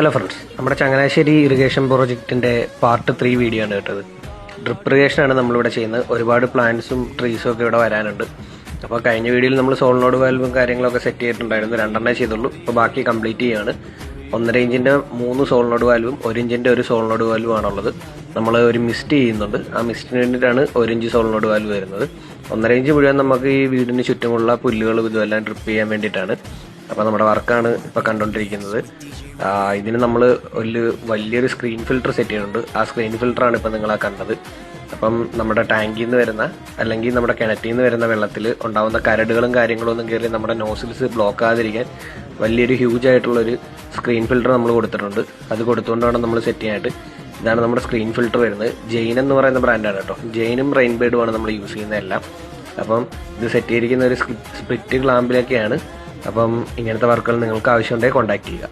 Hello friends നമ്മുടെ Changanassery irrigation പ്രോജക്റ്റിന്റെ part three video ആണ് കേട്ടത്. ഡ്രിപ്പ് ഇറിഗേഷൻ ആണ് നമ്മളിവിടെ ചെയ്യുന്നത്. ഒരുപാട് പ്ലാന്റ്സും ട്രീസും ഒക്കെ ഇവിടെ വരാനുണ്ട്. അപ്പോൾ കഴിഞ്ഞ വീഡിയോയിൽ നമ്മൾ സോളിനോട് വാൽവും കാര്യങ്ങളൊക്കെ സെറ്റ് ചെയ്തിട്ടുണ്ടായിരുന്നു. രണ്ടെണ്ണേ ചെയ്തുള്ളൂ. ഇപ്പോൾ ബാക്കി കംപ്ലീറ്റ് ചെയ്യാണ്. ഒന്നര ഇഞ്ചിന്റെ മൂന്ന് സോളിനോട് വാൽവും ഒരു ഇഞ്ചിന്റെ ഒരു സോളിനോട് വാൽവും ആണുള്ളത്. നമ്മൾ ഒരു മിസ്റ്റ് ചെയ്യുന്നുണ്ട്. ആ മിസ്റ്റിന് വേണ്ടിയിട്ടാണ് ഒരു ഇഞ്ച് സോളിനോട് വാൽവ് വരുന്നത്. ഒന്നര ഇഞ്ച് മുഴുവൻ നമുക്ക് ഈ വീടിന് ചുറ്റുമുള്ള പുല്ലുകളും ഇതുമെല്ലാം ഡ്രിപ്പ് ചെയ്യാൻ വേണ്ടിയിട്ടാണ്. അപ്പോൾ നമ്മുടെ വർക്കാണ് ഇപ്പോൾ കണ്ടുകൊണ്ടിരിക്കുന്നത് ഇതിന് നമ്മൾ ഒരു വലിയൊരു സ്ക്രീൻ ഫിൽറ്റർ സെറ്റ് ചെയ്യുന്നുണ്ട് ആ സ്ക്രീൻ ഫിൽറ്ററാണ് ഇപ്പോൾ ആ കണ്ടത്. അപ്പം നമ്മുടെ ടാങ്കിൽ നിന്ന് വരുന്ന അല്ലെങ്കിൽ നമ്മുടെ കിണറ്റിൽ നിന്ന് വരുന്ന വെള്ളത്തിൽ ഉണ്ടാവുന്ന കരടുകളും കാര്യങ്ങളും ഒന്നും കയറി നമ്മുടെ നോസിൽസ് ബ്ലോക്ക് ആകാതിരിക്കാൻ വലിയൊരു ഹ്യൂജ് ആയിട്ടുള്ളൊരു സ്ക്രീൻ ഫിൽറ്റർ നമ്മൾ കൊടുത്തിട്ടുണ്ട്. അത് കൊടുത്തുകൊണ്ടാണ് നമ്മൾ സെറ്റ് ചെയ്യാനായിട്ട് ഇതാണ് നമ്മുടെ സ്ക്രീൻ ഫിൽറ്റർ വരുന്നത്. ജെയിൻ എന്ന് പറയുന്ന ബ്രാൻഡാണ് കേട്ടോ. ജെയിനും റെയിൻബേഡുമാണ് നമ്മൾ യൂസ് ചെയ്യുന്നതെല്ലാം അപ്പം ഇത് സെറ്റ് ചെയ്തിരിക്കുന്ന ഒരു സ്പ്ലിറ്റ് ഗ്ലാമ്പിലൊക്കെയാണ് അപ്പം ഇങ്ങനത്തെ വർക്കുകൾ നിങ്ങൾക്ക് ആവശ്യമുണ്ടെങ്കിൽ കോൺടാക്ട് ചെയ്യുക.